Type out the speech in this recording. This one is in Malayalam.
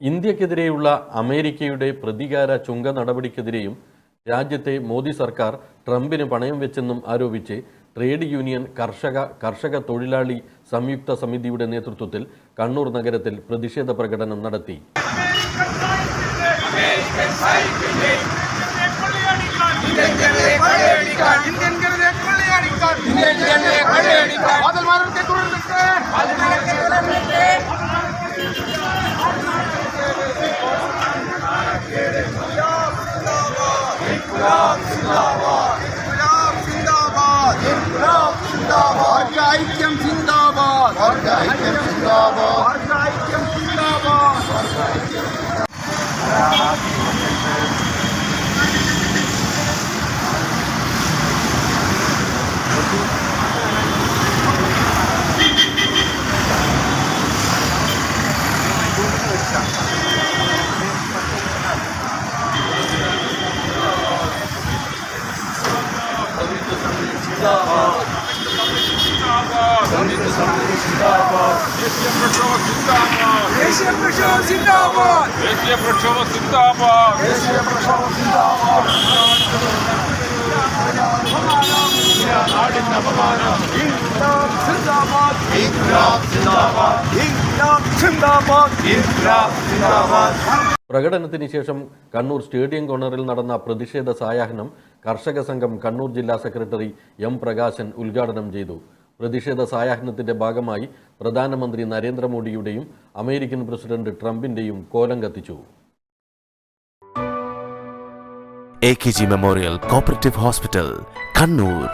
ഇന്ത്യക്കെതിരെയുള്ള അമേരിക്കയുടെ പ്രതികാര ചുങ്ക നടപടിക്കെതിരെയും രാജ്യത്തെ മോദി സർക്കാർ ട്രംപിന് പണയം വെച്ചെന്നും ആരോപിച്ച് ട്രേഡ് യൂണിയൻ കർഷക കർഷക തൊഴിലാളി സംയുക്ത സമിതിയുടെ നേതൃത്വത്തിൽ കണ്ണൂർ നഗരത്തിൽ പ്രതിഷേധ പ്രകടനം നടത്തി. ഐക്യം സിന്ദാബാദ്. ഐക്യം സിന്ദാബാദ് ഐക്യം സിന്ദാബാദ് ദേശീയ പ്രക്ഷോഭം സിന്ദാബാദ് ദേശീയ പ്രക്ഷോഭം സിന്ദാബാദ് പ്രകടനത്തിന് ശേഷം കണ്ണൂർ സ്റ്റേഡിയം കോർണറിൽ നടന്ന പ്രതിഷേധ സായാഹ്നം കർഷക സംഘം കണ്ണൂർ ജില്ലാ സെക്രട്ടറി എം പ്രകാശൻ ഉദ്ഘാടനം ചെയ്തു. പ്രതിഷേധ സായാഹ്നത്തിന്റെ ഭാഗമായി പ്രധാനമന്ത്രി നരേന്ദ്രമോദിയുടെയും അമേരിക്കൻ പ്രസിഡന്റ് ട്രംപിന്റെയും കോലം കത്തിച്ചു. A K G memorial cooperative hospital Kannur